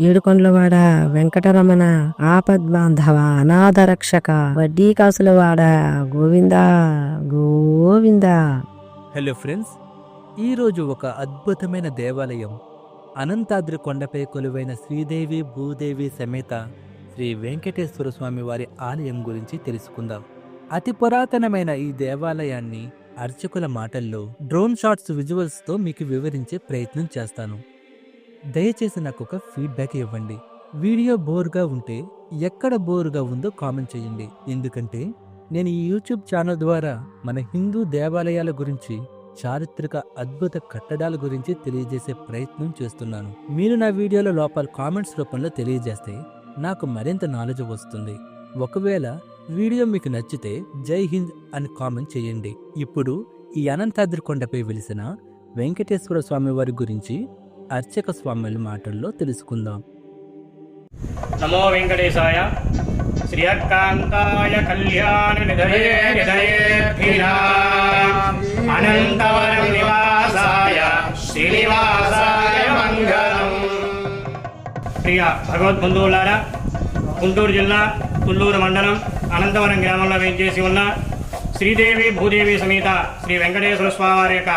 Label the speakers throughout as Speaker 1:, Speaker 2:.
Speaker 1: ఏడుకొండలవాడ వెంకటరమణ ఆపద్బాంధవ అనాథరక్షక వడ్డీ కాసులవాడ గోవింద గోవింద.
Speaker 2: హలో ఫ్రెండ్స్ ఈరోజు ఒక అద్భుతమైన దేవాలయం అనంతాద్రి కొండపై కొలువైన శ్రీదేవి భూదేవి సమేత శ్రీ వెంకటేశ్వర స్వామి వారి ఆలయం గురించి తెలుసుకుందాం. అతి పురాతనమైన ఈ దేవాలయాన్ని అర్చకుల మాటల్లో డ్రోన్ షాట్స్ విజువల్స్తో మీకు వివరించే ప్రయత్నం చేస్తాను. దయచేసి నాకు ఒక ఫీడ్బ్యాక్ ఇవ్వండి. వీడియో బోర్గా ఉంటే ఎక్కడ బోర్గా ఉందో కామెంట్ చేయండి. ఎందుకంటే నేను ఈ యూట్యూబ్ ఛానల్ ద్వారా మన హిందూ దేవాలయాల గురించి చారిత్రక అద్భుత కట్టడాల గురించి తెలియజేసే ప్రయత్నం చేస్తున్నాను. మీరు నా వీడియోలో లోపల కామెంట్స్ రూపంలో తెలియజేస్తే నాకు మరింత నాలెడ్జ్ వస్తుంది. ఒకవేళ వీడియో మీకు నచ్చితే జై హింద్ అని కామెంట్ చేయండి. ఇప్పుడు ఈ అనంతాద్రి కొండపై వెలిసిన వెంకటేశ్వర స్వామి వారి గురించి అర్చక స్వాముల మాటల్లో తెలుసుకుందాం.
Speaker 3: నమో వెంకటేశాయ. శ్రీయకాంతాయ కళ్యాణ నిధయే అనంతవరం నివాసాయ శ్రీనివాసాయ మంగళం. ప్రియ భగవద్బంధువులారా గుంటూరు జిల్లా తుళ్ళూరు మండలం అనంతవరం గ్రామంలో వేంచేసి ఉన్న శ్రీదేవి భూదేవి సమేత శ్రీ వెంకటేశ్వర స్వామి వారి యొక్క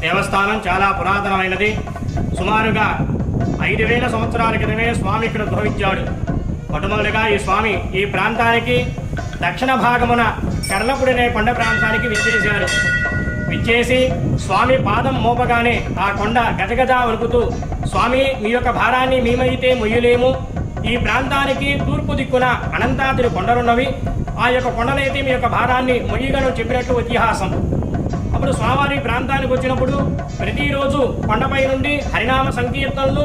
Speaker 3: దేవస్థానం చాలా పురాతనమైనది. సుమారుగా ఐదు వేల సంవత్సరాల క్రితమే స్వామి ఇక్కడ ఉద్భవించాడు మొట్టమొదటిగా ఈ స్వామి ఈ ప్రాంతానికి దక్షిణ భాగమున కర్లపుడి అనే కొండ ప్రాంతానికి విచ్చేశారు. విచ్చేసి స్వామి పాదం మోపగానే ఆ కొండ గజగజ వణుకుతూ స్వామి మీ యొక్క భారాన్ని మేమైతే మొయ్యలేము. ఈ ప్రాంతానికి తూర్పు దిక్కున అనంతాద్రి కొండలున్నవి. ఆ యొక్క కొండలైతే మీ యొక్క భారాన్ని మొయ్యగను చెప్పినట్టు ఇతిహాసం. అప్పుడు స్వామివారి ప్రాంతానికి వచ్చినప్పుడు ప్రతిరోజు కొండపై నుండి హరినామ సంకీర్తనలు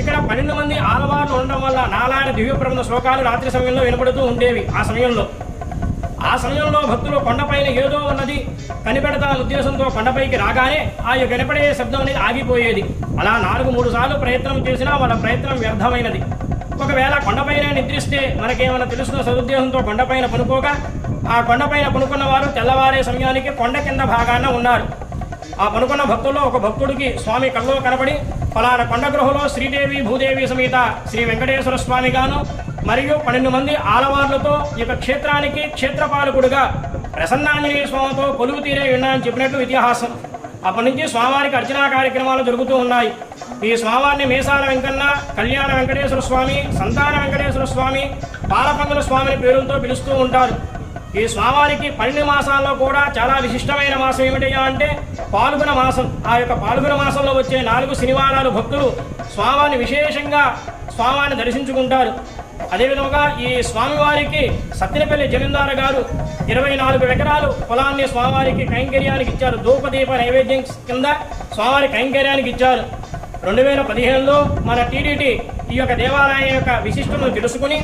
Speaker 3: ఇక్కడ పన్నెండు మంది ఆలవార్లు ఉండడం వల్ల నాలాయన దివ్యప్రబంధ శ్లోకాలు రాత్రి సమయంలో వినపడుతూ ఉండేవి ఆ సమయంలో. ఆ సమయంలో భక్తులు కొండపైన ఏదో ఉన్నది కనిపెడతాన ఉద్దేశంతో కొండపైకి రాగానే ఆ యొక్క శబ్దం అనేది ఆగిపోయేది. అలా నాలుగు మూడు సార్లు ప్రయత్నం చేసినా వాళ్ళ ప్రయత్నం వ్యర్థమైనది. ఒకవేళ కొండపైన నిద్రిస్తే మనకేమైనా తెలుస్తున్న సదుద్దేశంతో కొండపైన పనుకోగా ఆ కొండపైన పనుకున్న వారు తెల్లవారే సమయానికి కొండ కింద భాగాన ఉన్నారు. ఆ పనుకున్న భక్తుల్లో ఒక భక్తుడికి స్వామి కల్లో కనబడి పలానా కొండ గృహలో శ్రీదేవి భూదేవి సమేత శ్రీ వెంకటేశ్వర స్వామి గాను మరియు పన్నెండు మంది ఆలవార్లతో ఈ యొక్క క్షేత్రానికి క్షేత్రపాలకుడుగా ప్రసన్నాంజనేయ స్వామితో కొలువు తీరే అని చెప్పినట్టు ఇతిహాసం. అప్పటి నుంచి స్వామివారికి అర్చనా కార్యక్రమాలు జరుగుతూ ఉన్నాయి. ఈ స్వామాన్ని మీసాల వెంకన్న కళ్యాణ వెంకటేశ్వర స్వామి సంతాన వెంకటేశ్వర స్వామి పాలపంగుల స్వామిని పేరులతో పిలుస్తూ ఉంటారు. ఈ స్వామానికి పన్నెండు మాసాల్లో కూడా చాలా విశిష్టమైన మాసం ఏమిటయ్యా అంటే పాల్గొన మాసం. ఆ యొక్క పాల్గొన మాసంలో వచ్చే నాలుగు శనివారాలు భక్తులు స్వామాన్ని విశేషంగా స్వామాన్ని దర్శించుకుంటారు. అదేవిధంగా ఈ స్వామివారికి సత్తినపల్లి జమీందారు గారు ఇరవై నాలుగు ఎకరాలు పొలాన్ని స్వామివారికి కైంకర్యానికి ఇచ్చారు. ధూపదీప నైవేద్యం కింద స్వామివారి కైంకర్యానికి ఇచ్చారు. రెండు వేల పదిహేనులో మన టీడీటీ ఈ యొక్క దేవాలయం యొక్క విశిష్టతను తెలుసుకుని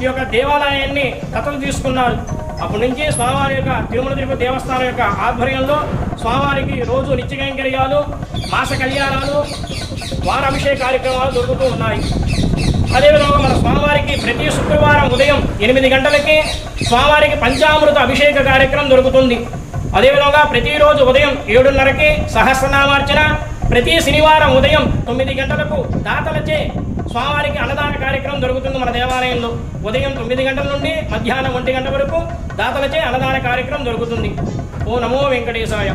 Speaker 3: ఈ యొక్క దేవాలయాన్ని కథలు తీసుకున్నారు. అప్పటి నుంచి స్వామివారి యొక్క తిరుమల తిరుపతి దేవస్థానం యొక్క ఆధ్వర్యంలో స్వామివారికి రోజు నిత్య కైంకర్యాలు మాస కళ్యాణాలు వారాభిషేక కార్యక్రమాలు జరుగుతూ ఉన్నాయి. అదేవిధంగా మన స్వామివారికి ప్రతి శుక్రవారం ఉదయం ఎనిమిది గంటలకి స్వామివారికి పంచామృత అభిషేక కార్యక్రమం దొరుకుతుంది అదేవిధంగా ప్రతిరోజు ఉదయం ఏడున్నరకి సహస్రనామార్చన ప్రతి శనివారం ఉదయం తొమ్మిది గంటలకు దాతలచే స్వామివారికి అన్నదాన కార్యక్రమం జరుగుతుంది మన దేవాలయంలో. ఉదయం తొమ్మిది గంటల నుండి మధ్యాహ్నం ఒంటి గంట వరకు దాతలచే అన్నదాన కార్యక్రమం జరుగుతుంది. ఓ నమో వెంకటేశాయ.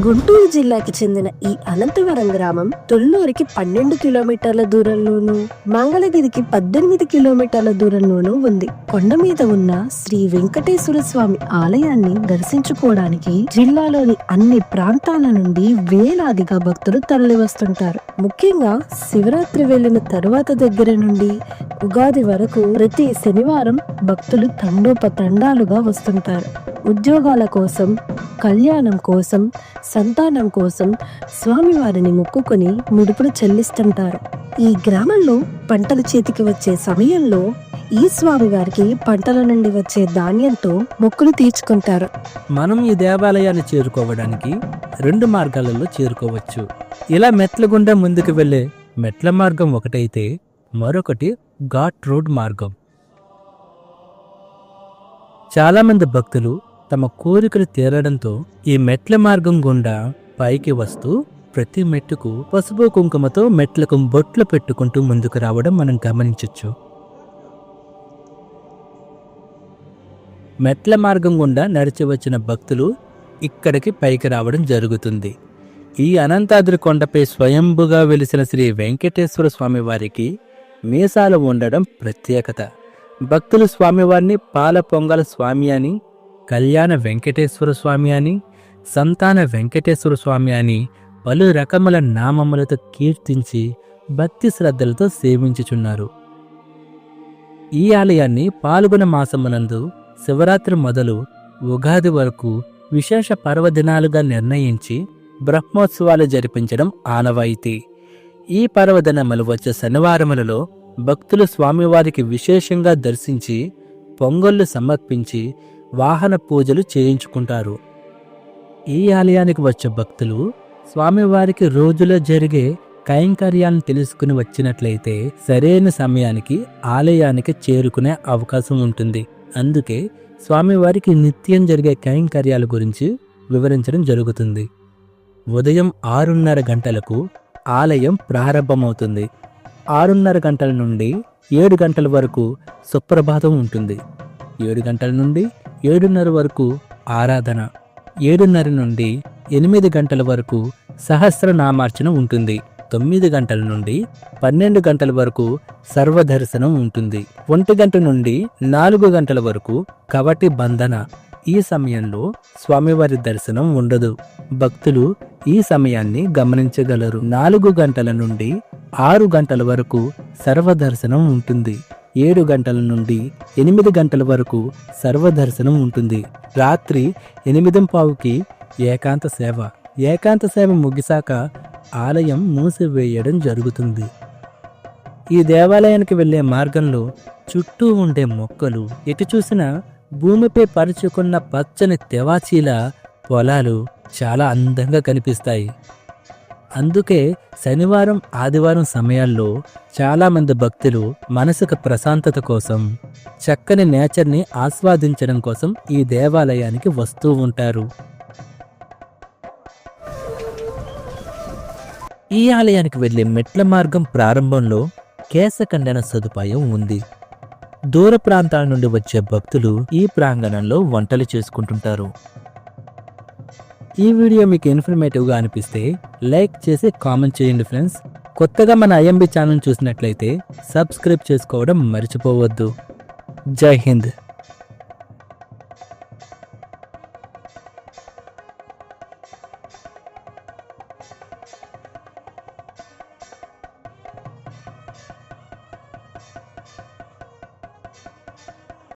Speaker 4: గుంటూరు జిల్లాకి చెందిన ఈ అనంతవరం గ్రామం తొల్లూరికి పన్నెండు కిలోమీటర్ల దూరంలోను మంగళగిరికి పద్దెనిమిది కిలోమీటర్ల దూరంలోనూ ఉంది. కొండ మీద ఉన్న శ్రీ వెంకటేశ్వర స్వామి ఆలయాన్ని దర్శించుకోవడానికి జిల్లాలోని అన్ని ప్రాంతాల నుండి వేలాదిగా భక్తులు తరలివస్తుంటారు. ముఖ్యంగా శివరాత్రి వెళ్ళిన తరువాత దగ్గర నుండి ఉగాది వరకు ప్రతి శనివారం భక్తులు తండోపతండాలుగా వస్తుంటారు. ఉద్యోగాల కోసం కళ్యాణం కోసం సంతానం కోసం స్వామివారిని మొక్కుకొని ముడుపులు చెల్లిస్తుంటారు. ఈ గ్రామంలో పంటలు చేతికి వచ్చే సమయంలో ఈ స్వామివారికి పంటల నుండి వచ్చే ధాన్యంతో మొక్కులు తీర్చుకుంటారు.
Speaker 2: మనం ఈ దేవాలయాన్ని చేరుకోవడానికి రెండు మార్గాలలో చేరుకోవచ్చు. ఇలా మెట్ల గుండా ముందుకు వెళ్ళే మెట్ల మార్గం ఒకటైతే మరొకటి ఘాట్ రోడ్ మార్గం. చాలామంది భక్తులు తమ కోరికలు తీరడంతో ఈ మెట్ల మార్గం గుండా పైకి వస్తూ ప్రతి మెట్టుకు పసుపు కుంకుమతో మెట్లకు బొట్లు పెట్టుకుంటూ ముందుకు రావడం మనం గమనించవచ్చు మెట్ల మార్గం గుండా నడిచి వచ్చిన భక్తులు ఇక్కడికి పైకి రావడం జరుగుతుంది. ఈ అనంతాద్రి కొండపై స్వయంభుగా వెలిసిన శ్రీ వెంకటేశ్వర స్వామి వారికి మీసాలు ఉండడం ప్రత్యేకత. భక్తులు స్వామివారిని పాల పొంగల స్వామి అని కళ్యాణ వెంకటేశ్వర స్వామి అని సంతాన వెంకటేశ్వర స్వామి అని పలు రకముల నామములతో కీర్తించి భక్తి శ్రద్ధలతో సేవించుచున్నారు. ఈ ఆలయాన్ని పాల్గొన మాసమునందు శివరాత్రి మొదలు ఉగాది వరకు విశేష పర్వదినాలుగా నిర్ణయించి బ్రహ్మోత్సవాలు జరిపించడం ఆనవాయితీ. ఈ పర్వదినములు వచ్చే శనివారములలో భక్తులు స్వామివారికి విశేషంగా దర్శించి పొంగళ్ళు సమర్పించి వాహన పూజలు చేయించుకుంటారు. ఈ ఆలయానికి వచ్చే భక్తులు స్వామివారికి రోజులో జరిగే కైంకర్యాలను తెలుసుకుని వచ్చినట్లయితే సరైన సమయానికి ఆలయానికి చేరుకునే అవకాశం ఉంటుంది. అందుకే స్వామివారికి నిత్యం జరిగే కైంకర్యాల గురించి వివరించడం జరుగుతుంది. ఉదయం ఆరున్నర గంటలకు ఆలయం ప్రారంభమవుతుంది. ఆరున్నర గంటల నుండి ఏడు గంటల వరకు సుప్రభాతం ఉంటుంది. ఏడు గంటల నుండి ఏడున్నర వరకు ఆరాధన. ఏడున్నర నుండి ఎనిమిది గంటల వరకు సహస్రనామార్చన ఉంటుంది. తొమ్మిది గంటల నుండి పన్నెండు గంటల వరకు సర్వదర్శనం ఉంటుంది. ఒంటి గంట నుండి నాలుగు గంటల వరకు కవటి బంధన. ఈ సమయంలో స్వామివారి దర్శనం ఉండదు. భక్తులు ఈ సమయాన్ని గమనించగలరు. నాలుగు గంటల నుండి ఆరు గంటల వరకు సర్వదర్శనం ఉంటుంది. ఏడు గంటల నుండి ఎనిమిది గంటల వరకు సర్వదర్శనం ఉంటుంది. రాత్రి ఎనిమిది పావుకి ఏకాంత సేవ. ఏకాంత సేవ ముగిసాక ఆలయం మూసివేయడం జరుగుతుంది. ఈ దేవాలయానికి వెళ్ళే మార్గంలో చుట్టూ ఉండే మొక్కలు ఎటు చూసినా భూమిపై పరుచుకున్న పచ్చని తెవాచీల పొలాలు చాలా అందంగా కనిపిస్తాయి. అందుకే శనివారం ఆదివారం సమయాల్లో చాలామంది భక్తులు మనసుకు ప్రశాంతత కోసం చక్కని నేచర్ని ఆస్వాదించడం కోసం ఈ దేవాలయానికి వస్తూ ఉంటారు. ఈ ఆలయానికి వెళ్ళే మెట్ల మార్గం ప్రారంభంలో కేశఖండన సదుపాయం ఉంది. దూర ప్రాంతాల నుండి వచ్చే భక్తులు ఈ ప్రాంగణంలో వంటలు చేసుకుంటుంటారు. ఈ వీడియో మీకు ఇన్ఫర్మేటివ్గా అనిపిస్తే లైక్ చేసి కామెంట్ చేయండి ఫ్రెండ్స్. కొత్తగా మన ఐఎంబి ఛానల్ చూసినట్లయితే సబ్స్క్రైబ్ చేసుకోవడం మర్చిపోవద్దు. జై హింద్.